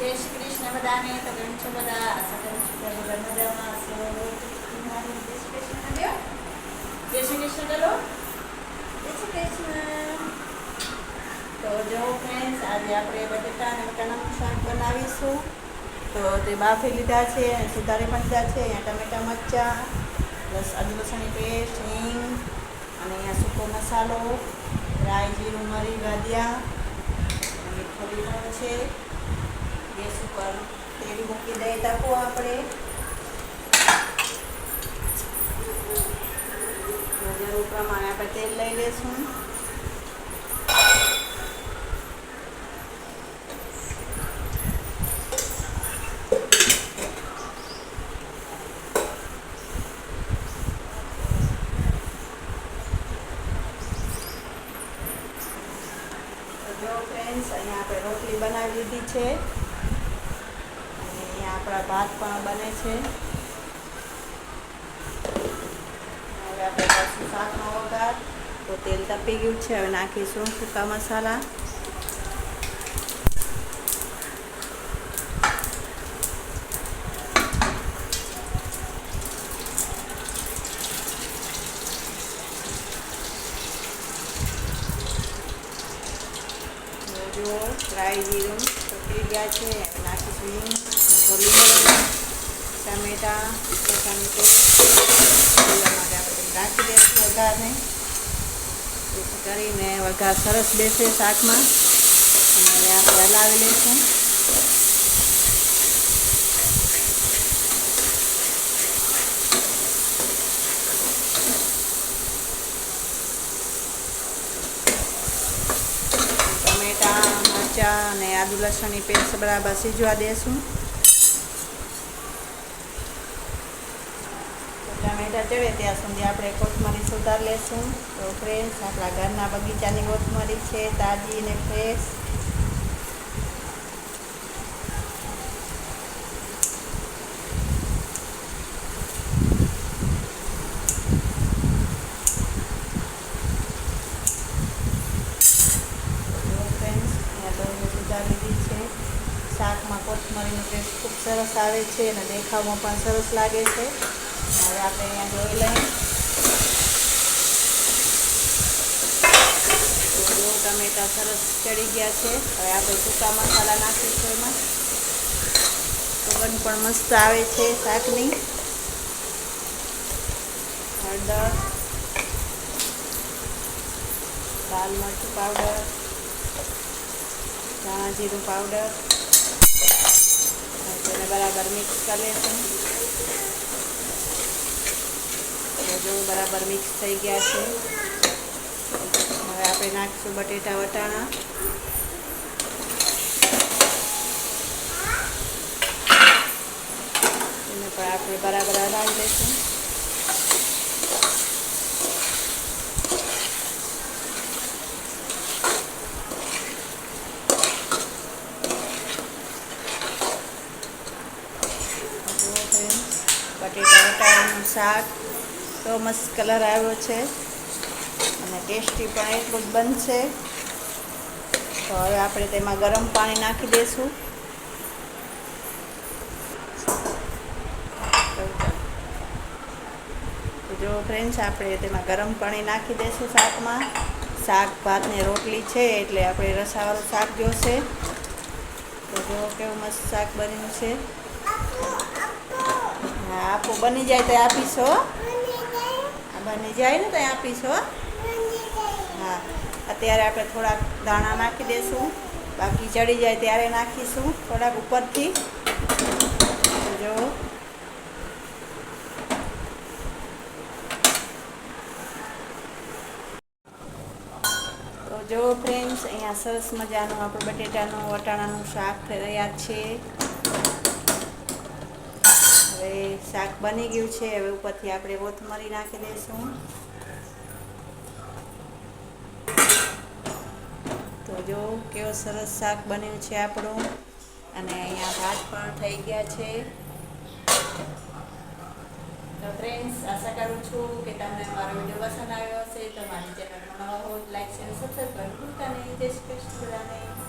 જય શ્રી કૃષ્ણ બધાને તો છો બધા આશા કરું મજામાં હશો જય શ્રી કૃષ્ણ કહ્યો? જય શ્રી કૃષ્ણ કરો જય શ્રી કૃષ્ણ તો જો ફ્રેન્ડ્સ આજે આપણે બટેટા અને વટાણાનું શાક બનાવીશું તો તે બાફી લીધા છે અને સુધારી પણ લીધા છે અહીંયા ટમેટા મરચાં પ્લસ આદુ લસણની પેસ્ટ હિંગ અને અહીંયા સૂકો મસાલો રાઈ જીરું મરી ગાદિયા અને મીઠો લીમડો છે ગેસ ઉપર તેલ મૂકી તકો આપણે. જરૂર પ્રમાણે આપણે તેલ લઈ લઈશું. ફ્રેન્ડ્સ અહીંયા આપણે રોટલી બનાવી લીધી છે. આપણા ભાત પણ બને છે. તો તેલ તપી ગયું છે, હવે નાખીશું સૂકા મસાલા. જો રાઈ જીરું તપી ગયા છે નાખીશું લીમડો ટામેટા પેસ્ટ માટે આપણે રાખી દઈશું વઘારને જેથી કરીને વઘાર સરસ બેસે શાકમાં અને આપણે હલાવી લઈશું ટમેટા, મરચાં અને આદુ લસણની પેસ્ટ બરાબર સીજવા દેશું. તો ચડે ત્યાં સુધી આપણે કોથમરી સુધાર લેશું? તો ફ્રેશ આપણા ઘરના બગીચાની કોથમરી છે, તાજી અને ફ્રેશ શાકમાં કોથમરીનો ટેસ્ટ ખૂબ સરસ આવે છે અને દેખાવમાં પણ સરસ લાગે છે. હવે આપણે અહીંયા જોઈ લઈએ. ટમેટા સરસ ચડી ગયા છે. હવે આપણે સૂકા મસાલા નાખીશું એમાં. સુગંધ પણ મસ્ત આવે છે શાકની. હળદર, લાલ મરચું પાવડર, ધાણા જીરું પાવડર. તેને બરાબર મિક્સ કરી લઈશું. તો જો બરાબર મિક્સ થઈ ગયા છે. હવે આપણે નાખીશું બટેટા, વટાણા. એને પણ આપણે બરાબર હલાવી લઈશું. બટેટા, વટાણાનું શાક. તો મસ્ત કલર આવ્યો છે. અને ટેસ્ટી પણ એટલું જ બનશે. તો હવે આપણે તેમાં ગરમ પાણી નાખી દઈશું જો ફ્રેન્ડ્સ આપણે તેમાં ગરમ પાણી નાખી દઈશું શાકમાં. શાક, ભાત રોટલી છે એટલે આપણે રસાવાળું શાક જોશે. તો જો કેવું મસ્ત શાક બન્યું છે. હા, આપો, બની જાય તો આપીશ બની જાય ને તો આપીશ હો. હા, અત્યારે આપણે થોડાક દાણા નાખી દઈશું બાકી ચડી જાય ત્યારે નાખીશું, થોડાક ઉપરથી. જો. તો જો ફ્રેન્ડ્સ અહીંયા સરસ મજાનું આપણે બટેટાનું, વટાણાનું શાક તૈયાર છે હવે શાક બની ગયું છે, હવે ઉપરથી આપણે કોથમરી નાખી દઈશું. તો જો, કેવો સરસ શાક બન્યું છે આપણું. અને અહીંયા ભાત પણ થઈ ગયા છે. તો ફ્રેન્ડ્સ આશા કરું છું કે તમને મારો વીડિયો પસંદ આવ્યો હશે. તો મારી ચેનલમાં નવા હોય લાઈક શેર સબસ્ક્રાઈબ કરવાનું અને જય શ્રી કૃષ્ણ બધાને.